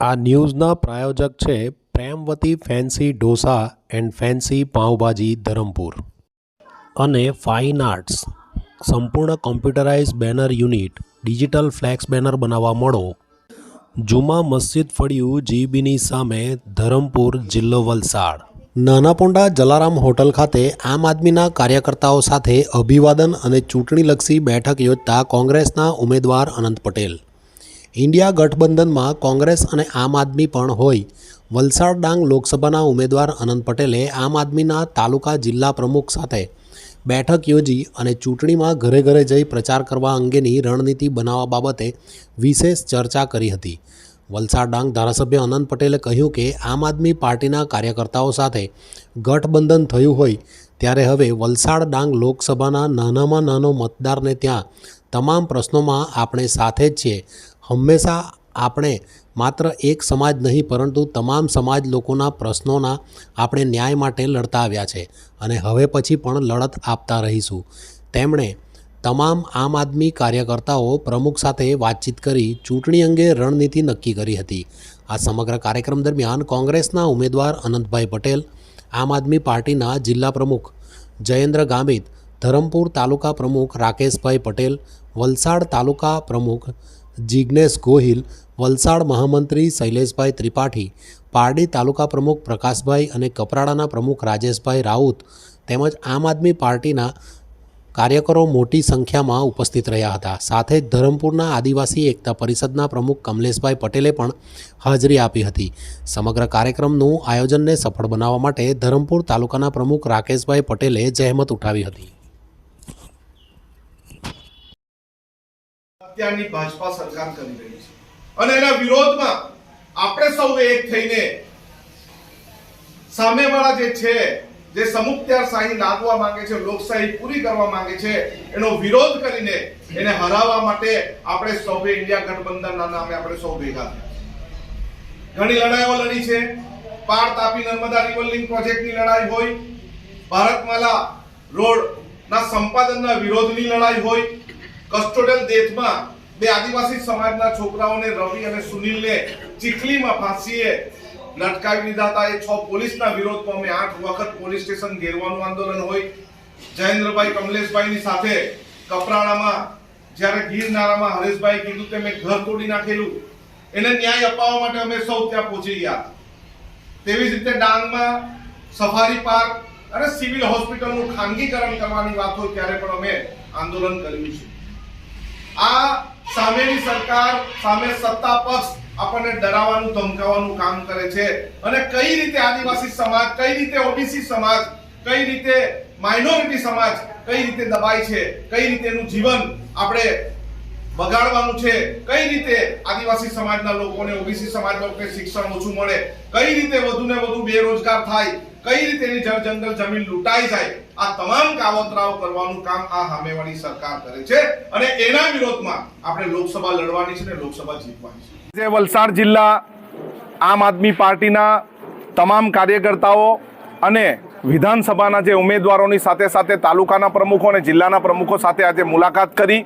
આ ન્યૂઝના પ્રાયોજક છે Premvati fancy dosa and fancy pav bhaji Dharampur. અને ફાઇન આર્ટ્સ. સંપૂર્ણ computerise banner unit, digital flex banner બનાવવા મળો. જુમા મસ્જિદ ફળિયું જીબીની સામે ધરમપુર જિલ્લો વલસાડ. નાનાપોંડા જલારામ હોટલ ખાતે આમ આદમીના કાર્યકર્તાઓ સાથે અભિવાદન અને ચૂંટણીલક્ષી બેઠક યોજતા કોંગ્રેસના ઉમેદવાર અનંત પટેલ. ઇન્ડિયા ગઠબંધનમાં કોંગ્રેસ અને આમ આદમી પણ હોય. વલસાડ ડાંગ લોકસભાના ઉમેદવાર અનંત પટેલે આમ આદમીના તાલુકા જિલ્લા પ્રમુખ સાથે બેઠક યોજી અને ચૂંટણીમાં ઘરે ઘરે જઈ પ્રચાર કરવા અંગેની રણનીતિ બનાવવા બાબતે વિશેષ ચર્ચા કરી હતી. વલસાડ ડાંગ ધારાસભ્ય અનંત પટેલે કહ્યું કે આમ આદમી પાર્ટીના કાર્યકર્તાઓ સાથે ગઠબંધન થયું હોય, ત્યારે હવે વલસાડ ડાંગ લોકસભાના નાનામાં નાનો મતદારને ત્યાં તમામ પ્રશ્નોમાં આપણે સાથે જ છીએ. હંમેશા આપણે માત્ર એક સમાજ નહીં, પરંતુ તમામ સમાજ લોકોના પ્રશ્નોના આપણે ન્યાય માટે લડતા આવ્યા છે અને હવે પછી પણ લડત આપતા રહીશું. તેમણે તમામ આમ આદમી કાર્યકર્તાઓ પ્રમુખ સાથે વાતચીત કરી ચૂંટણી અંગે રણનીતિ નક્કી કરી હતી. આ સમગ્ર કાર્યક્રમ દરમિયાન કોંગ્રેસના ઉમેદવાર અનંતભાઈ પટેલ, આમ આદમી પાર્ટીના જિલ્લા પ્રમુખ જયેન્દ્ર ગામિત, ધરમપુર તાલુકા પ્રમુખ રાકેશભાઈ પટેલ, વલસાડ તાલુકા પ્રમુખ જિજ્ઞેશ ગોહિલ, વલસાડ મહામંત્રી શૈલેષભાઈ ત્રિપાઠી, પારડી તાલુકા પ્રમુખ પ્રકાશભાઈ અને કપરાડાના પ્રમુખ રાજેશભાઈ રાઉત તેમજ આમ આદમી પાર્ટીના કાર્યકરો મોટી સંખ્યામાં ઉપસ્થિત રહ્યા હતા. સાથે જ ધરમપુરના આદિવાસી એકતા પરિષદના પ્રમુખ કમલેશભાઈ પટેલે પણ હાજરી આપી હતી. સમગ્ર કાર્યક્રમનું આયોજનને સફળ બનાવવા માટે ધરમપુર તાલુકાના પ્રમુખ રાકેશભાઈ પટેલે જહેમત ઉઠાવી હતી. અત્યારની ભાજપા સરકાર કરી રહી છે. અને એના વિરોધમાં આપણે સૌએ એક થઈને સામેવાળા જે છે, જે સમુખત્યારશાહી લાદવા માંગે છે, લોકશાહી પૂરી કરવા માંગે છે, એનો વિરોધ કરીને એને હરાવવા માટે આપણે સૌએ ઇન્ડિયા ગઠબંધનના નામે આપણે સૌ ભેગા ઘણી લડાઈઓ લડી છે. પાર તાપી નર્મદા રિવર લિંક પ્રોજેક્ટની લડાઈ હોય, ભારતમાલા રોડ ના સંપાદનના વિરોધની લડાઈ હોય કસ્ટોડિયલ ડેથમાં બે આદિવાસી સમાજના છોકરાઓને રવિ અને સુનિલને ચીખલીમાં ફાંસીએ લટકાવી દીધા હતા. એ છ પોલીસના વિરોધમાં અમે આઠ વખત પોલીસ સ્ટેશન ઘેરવાનું આંદોલન હોય. જયેન્દ્રભાઈ કમલેશભાઈની સાથે કપરાણામાં જ્યારે ગીરનારામાં હરેશભાઈ કીધું કે મેં ઘર તોડી નાખેલું, એને ન્યાય અપાવવા માટે અમે સૌ ત્યાં પહોંચી ગયા. તેવી જ રીતે ડાંગમાં સફારી પાર્ક અને સિવિલ હોસ્પિટલનું ખાનગીકરણ કરવાની વાત હોય ત્યારે પણ અમે આંદોલન કર્યું છે. આ સામેની સરકાર સામે સત્તા પક્ષ આપણને ડરાવવાનું, ધમકાવવાનું કામ કરે છે. અને કઈ રીતે આદિવાસી સમાજ, કઈ રીતે ઓબીસી સમાજ, કઈ રીતે માઇનોરિટી સમાજ, કઈ રીતે દબાય છે, કઈ રીતે એનું જીવન આપણે બગાડવાનું છે. કઈ રીતે આદિવાસી સમાજના લોકોને ઓબીસી સમાજ લોકોને શિક્ષણ ઓછું મળે? કઈ રીતે વધુ ને વધુ બેરોજગાર થાય? કઈ રીતે એની જળ જંગલ જમીન લૂંટાઈ જાય? આ તમામ કાવતરાઓ કરવાનું કામ આ સામેવાળી સરકાર કરે છે અને એના વિરોધમાં આપણે લોકસભા લડવાની છે ને લોકસભા જીતવાની છે. જે વલસાડ જિલ્લા આમ આદમી પાર્ટીના તમામ કાર્યકર્તાઓ અને વિધાનસભાના જે ઉમેદવારોની સાથે સાથે તાલુકાના પ્રમુખો અને જિલ્લાના પ્રમુખો સાથે આજે મુલાકાત કરી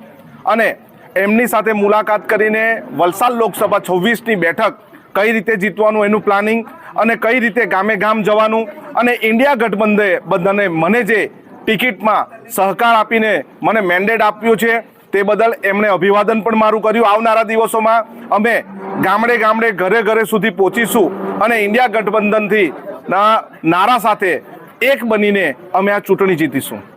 અને એમની સાથે મુલાકાત કરીને વલસાડ લોકસભા છવ્વીસની બેઠક કઈ રીતે જીતવાનું, એનું પ્લાનિંગ અને કઈ રીતે ગામે ગામ જવાનું અને ઇન્ડિયા ગઠબંધે બધાને મને જે ટિકિટમાં સહકાર આપીને મને મેન્ડેટ આપ્યું છે તે બદલ એમણે અભિવાદન પણ મારું કર્યું. આવનારા દિવસોમાં અમે ગામડે ગામડે ઘરે ઘરે સુધી પહોંચીશું અને ઇન્ડિયા ગઠબંધનથી નારા સાથે એક બનીને અમે આ ચૂંટણી જીતીશું.